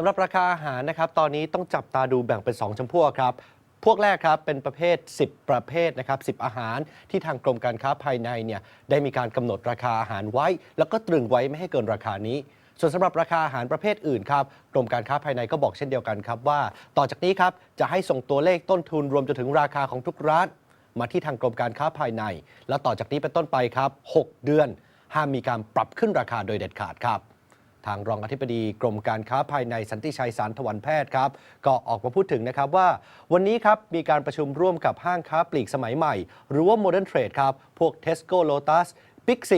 สำหรับราคาอาหารนะครับตอนนี้ต้องจับตาดูแบ่งเป็น 2จำพวกครับ พวกแรกครับเป็นประเภท 10 ประเภทนะครับ10 อาหารที่ทางกรมการค้าภายในเนี่ยได้มีการกำหนดราคาอาหารไว้ แล้วก็ตรึงไว้ไม่ให้เกินราคานี้ ส่วนสำหรับราคาอาหารประเภทอื่นครับกรมการค้าภายในก็บอกเช่นเดียวกันครับว่า ต่อจากนี้ครับจะให้ส่งตัวเลขต้นทุนรวมจนถึงราคาของทุกร้านมาที่ทางกรมการค้าภายใน แล้วต่อจากนี้เป็นต้นไปครับ 6 เดือนห้ามมีการปรับขึ้นราคาโดยเด็ดขาดครับ ทางรองอธิบดีกรมการค้าภายในสันติชัยสารถวันแพทย์ครับก็ออกมาพูดถึงนะครับว่า วันนี้ครับมีการประชุมร่วมกับห้างค้าปลีกสมัยใหม่ หรือว่า Modern Trade ครับ พวก Tesco Lotus Big C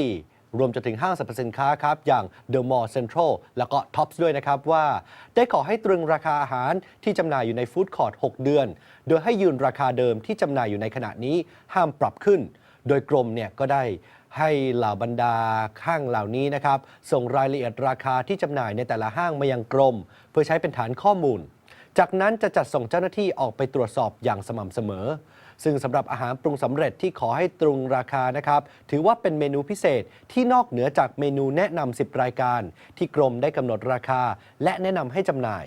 รวมจนถึงห้างสรรพสินค้าครับ อย่าง The Mall Central แล้วก็ Tops ด้วยนะครับว่า ได้ขอให้ตรึงราคาอาหารที่จำหน่ายอยู่ในฟู้ดคอร์ท6 เดือน โดยให้ยืนราคาเดิมที่จำหน่ายอยู่ในขณะนี้ห้ามปรับขึ้น โดยกรมเนี่ยก็ได้ ให้เหล่าบรรดาห้างเหล่านี้นะครับ ส่งรายละเอียดราคาที่จำหน่ายในแต่ละห้างมายังกรม เพื่อใช้เป็นฐานข้อมูล จากนั้นจะจัดส่งเจ้าหน้าที่ออกไปตรวจสอบอย่างสม่ำเสมอ ซึ่งสำหรับอาหารปรุงสำเร็จที่ขอให้ตรุงราคานะครับ ถือว่าเป็นเมนูพิเศษที่นอกเหนือจากเมนูแนะนำ10 รายการ ที่กรมได้กำหนดราคา และแนะนำให้จำหน่าย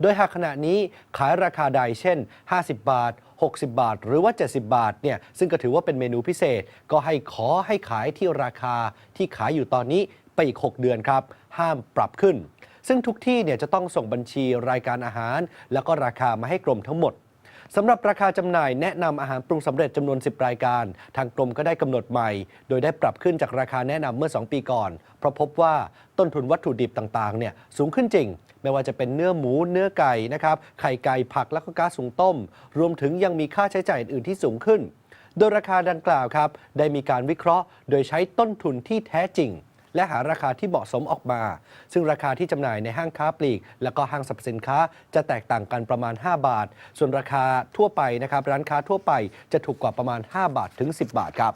โดยหากขณะนี้ขายราคาใดเช่น 50 บาท 60 บาท หรือว่า 70 บาทเนี่ยซึ่งก็ถือว่าเป็นเมนูพิเศษ ก็ให้ขอให้ขายที่ราคาที่ขายอยู่ตอนนี้ไปอีก 6 เดือนครับ ห้ามปรับขึ้น ซึ่งทุกที่เนี่ยจะต้องส่งบัญชีรายการอาหาร แล้วก็ราคามาให้กรมทั้งหมด สำหรับราคาจำหน่ายแนะนำอาหารปรุงสำเร็จจำนวน 10 รายการ ทางกรมก็ได้กำหนดใหม่ โดยได้ปรับขึ้นจากราคาแนะนำเมื่อ 2 ปีก่อน เพราะพบว่าต้นทุนวัตถุดิบต่างๆเนี่ยสูงขึ้นจริง ไม่ว่าจะเป็นเนื้อหมูเนื้อไก่นะครับไข่ไก่ผักแล้วก็ก๊าซหุงต้ม รวมถึงยังมีค่าใช้จ่ายอื่นที่สูงขึ้น โดยราคาดังกล่าวครับได้มีการวิเคราะห์ โดยใช้ต้นทุนที่แท้จริง และหาราคาที่เหมาะสมออกมา ซึ่งราคาที่จำหน่ายในห้างค้าปลีก และก็ห้างสรรพสินค้าจะแตกต่างกันประมาณ 5 บาท ส่วนราคาทั่วไปนะครับร้านค้าทั่วไปจะถูกกว่าประมาณ 5 บาทถึง 10 บาทครับ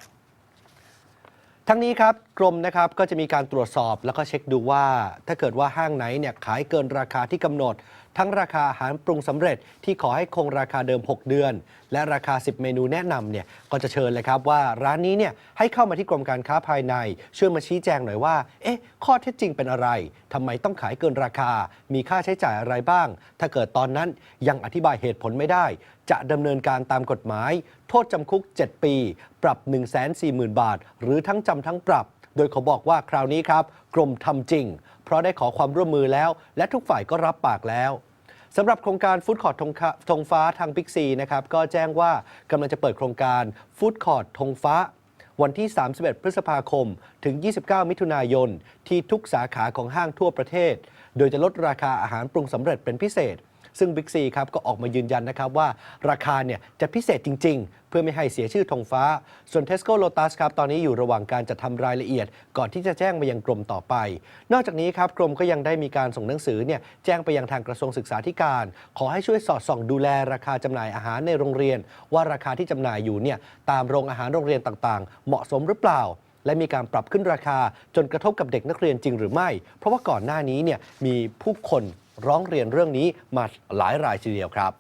ทั้งนี้ครับกรมนะครับก็จะมีการตรวจสอบแล้วก็เช็คดูว่า ถ้าเกิดว่าห้างไหนเนี่ยขายเกินราคาที่กำหนด ทั้งราคาอาหารปรุงสำเร็จที่ขอให้คงราคาเดิม 6 เดือน และราคา 10 เมนูแนะนำเนี่ยก็จะเชิญเลยครับว่าร้านนี้เนี่ยให้เข้ามาที่กรมการค้าภายใน ช่วยมาชี้แจงหน่อยว่า เอ๊ะ ข้อเท็จจริงเป็นอะไรทำไมต้องขายเกินราคา มีค่าใช้จ่ายอะไรบ้าง ถ้าเกิดตอนนั้นยังอธิบายเหตุผลไม่ได้ จะดำเนินการตามกฎหมาย โทษจำคุก 7 ปี ปรับ 140,000 บาท หรือทั้งจำทั้งปรับโดยเขาบอกว่าคราวนี้ครับ กรมทำจริง เพราะได้ขอความร่วมมือแล้ว และทุกฝ่ายก็รับปากแล้ว สำหรับโครงการฟู้ดคอร์ทธงฟ้าทางบิ๊กซีนะครับก็แจ้งว่ากำลังจะเปิดโครงการฟู้ดคอร์ทธงฟ้า วันที่ 31 พฤษภาคม ถึง 29 มิถุนายน ที่ทุกสาขาของห้างทั่วประเทศ โดยจะลดราคาอาหารปรุงสำเร็จเป็นพิเศษ ซึ่งบิ๊กซีครับก็ออกมายืนยันนะครับว่าราคาเนี่ยจะพิเศษจริง ๆ เพื่อไม่ให้เสียชื่อธงฟ้า ส่วน Tesco Lotus ครับตอนนี้อยู่ระหว่างการจัดทำรายละเอียด ก่อนที่จะแจ้งไปยังกรมต่อไป นอกจากนี้ครับกรมก็ยังได้มีการส่งหนังสือเนี่ยแจ้งไปยังทางกระทรวงศึกษาธิการ ขอให้ช่วยสอดส่องดูแลราคาจำหน่ายอาหารในโรงเรียน ว่าราคาที่จำหน่ายอยู่เนี่ยตามโรงอาหารโรงเรียนต่างๆ เหมาะสมหรือเปล่าและมีการปรับขึ้นราคาจนกระทบกับเด็กนักเรียนจริงหรือไม่ เพราะว่าก่อนหน้านี้เนี่ยมีผู้คน ร้องเรียนเรื่องนี้มาหลายรายทีเดียวครับ